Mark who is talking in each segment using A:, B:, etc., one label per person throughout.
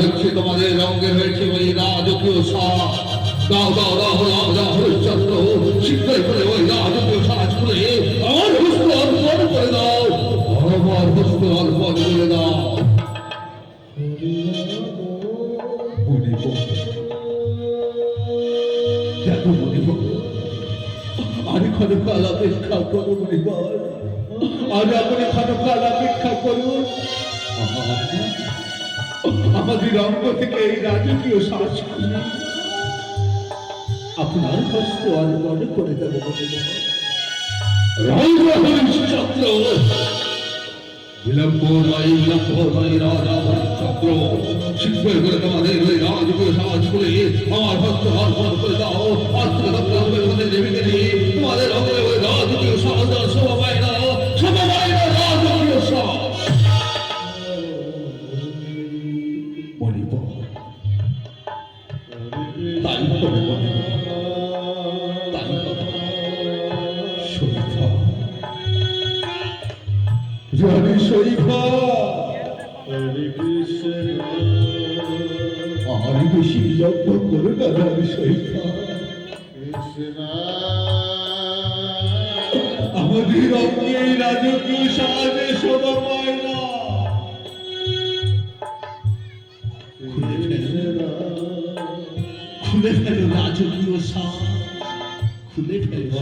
A: দেখছি তোমাদের রঙে হয়েছে ওই রাজকীয় সাজ দাও দাও দাও দাও দাও ভবিষ্যৎ শীঘ্রই করে ওই রাজকীয় করে দাও। ক্ষণকাল অপেক্ষা করো মণিবর আর আপনি ক্ষণকাল অপেক্ষা করুন। আমাদের অঙ্গ থেকে এই রাজকীয় শ্বাস আপনার হস্ত অর্পণ করে দেব চক্র। বিলম্ব নয় চক্র। করে আমার হস্ত অর্পণ করে দাও অস্ত্র
B: হরে কৃষ্ণ।
A: আর বেশি বিলম্ব করো না রানী শরীফা আমাদের অঙ্গে রাজকীয় সাজে শোভা পায় না খুলে ফেলো রাজকীয় সাজ। খুলে ফেলো।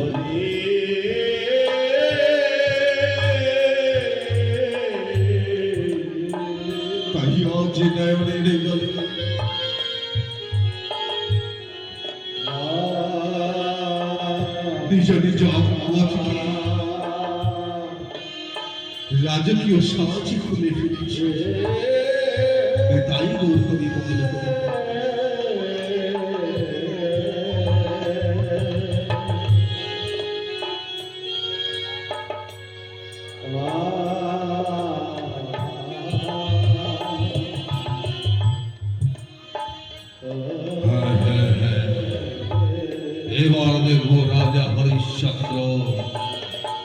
A: নিজ নিজ রাজকীয় সামাজিক খুলে ফিরেছে তাই গৌরী বলে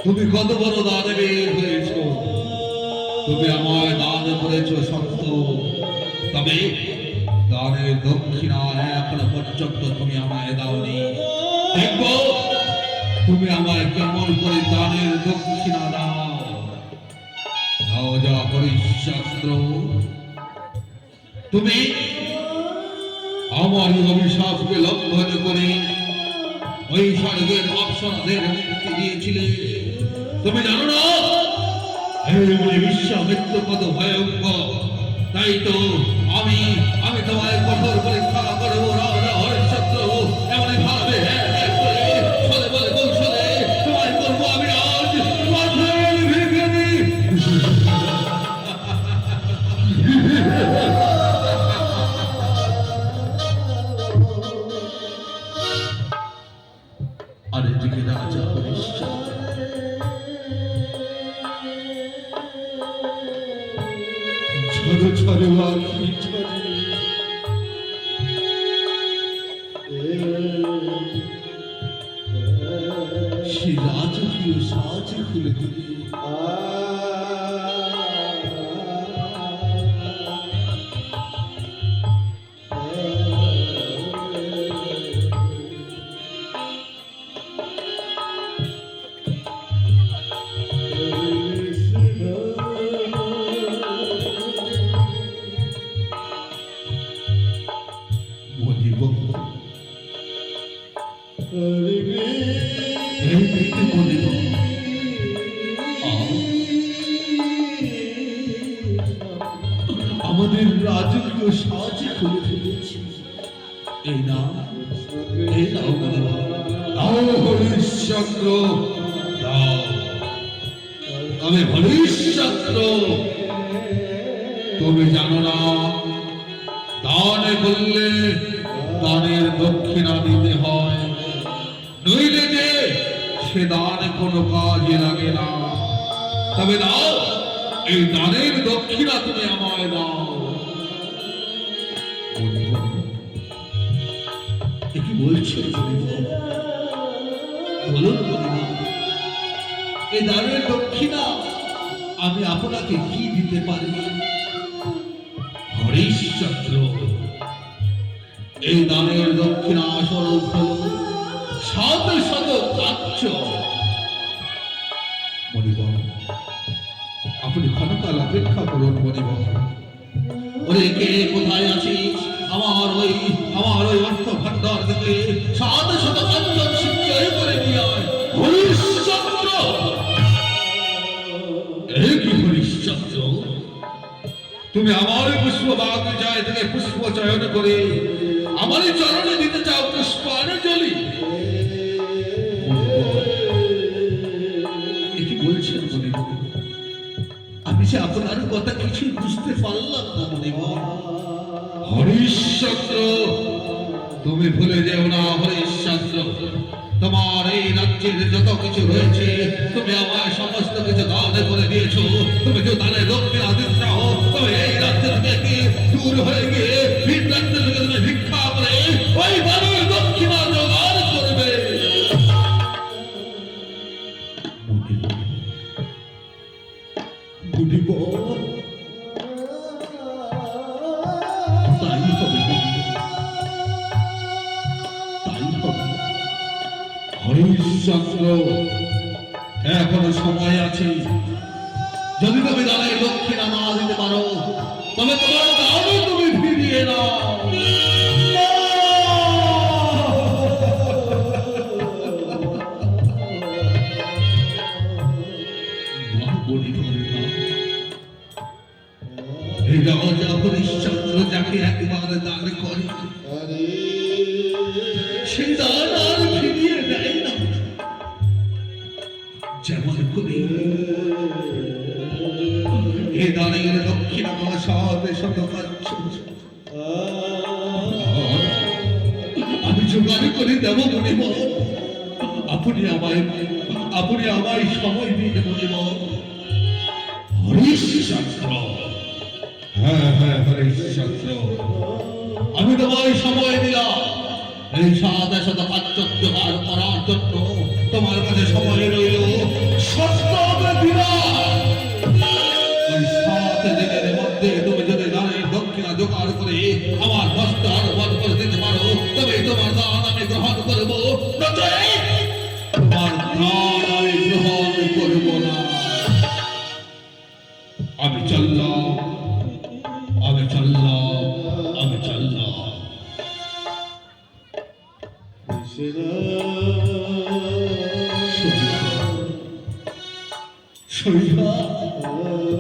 A: তুমি কত বড় দানবীর হয়েছ? তুমি আমায় দান করেছ সত্য তবে দানের দক্ষিণা এখনও পর্যন্ত তুমি আমায় দাওনি। দেখব তুমি আমায় কেমন করে দানের দক্ষিণা দাও। রাজা হরিশ্চন্দ্র তুমি আমার অভিশাপকে লঙ্ঘন করে ওই স্বর্গের অপসরদের মুক্তি দিয়েছিলে। তুমি জানো না? বলে বিশ্বামিত্র কত ভয়ঙ্কর। তাই তো আমি আমি তোমায় কঠোর ঝড় ঝড় আখি সে রাজকীয় সাজ খুলে দিলে রাজকীয় সাজ খুলে ফেলেছি। এই না এই নাও দাও হরিশ্চন্দ্র তুমি জানো না, দানে করলে দানের দক্ষিণা দিতে হয়। নইলে যে সে দান কোনো কাজে লাগে না। তবে দাও এই দানের দক্ষিণা তুমি আমায় দাও। দানের দক্ষিণা, আমি আপনাকে কি দিতে পারি? হরিশ্চন্দ্র, এই দানের দক্ষিণা শত শত আপনি ক্ষণকাল অপেক্ষা করুন মণিবর। ওরে কে, কোথায় আছিস? আমার ওই আমার ওই অর্থ ভান্ডার থেকে সাত শত কাঞ্চন সিঞ্চয় করে নিয়ে আয়। হরিশ্চন্দ্র! তুমি আমার পুষ্প বাগ যায় থেকে পুষ্প চয়ন করে আমার চরণে দিতে চাও পুষ্পাঞ্জলি। এ কি বলছেন মনিব আমি যে আপনার কথা কিছুই বুঝতে পারলাম না মনিব হরিশ্চন্দ্র, তুমি ভুলে যেও না হরিশ্চন্দ্র। তোমার এই রাজ্যের যত কিছু রয়েছে, তুমি আমার সমস্ত কিছু দান করে দিয়েছ। তুমি যে দানে দক্ষিণ আদিত্য হো তুমি এই রাজ্য থেকে দূর হয়ে গিয়ে ভিন হরিশ্চন্দ্র এখনও সময় আছে। যদি তুমি দানের দক্ষিণা না দিতে পারো তবে তোমার দানও তুমি ফিরিয়ে নাও। রাজা হরিশ্চন্দ্র যাকে একবার দান করে সেই দান শত আমি জোগাড় করে দেব মনিব আপনি আমায় আপনি আমায় সময় দিতে মনিব হরিশ্চন্দ্র হ্যাঁ হ্যাঁ হরিশ্চন্দ্র আমি তোমায় সময় দিলাম। এই সাদা কার্য জোগাড় করার জন্য তোমার কাছে সময় তোমার দান আমি গ্রহণ করব না আমি চললাম আমি চললাম আমি চললাম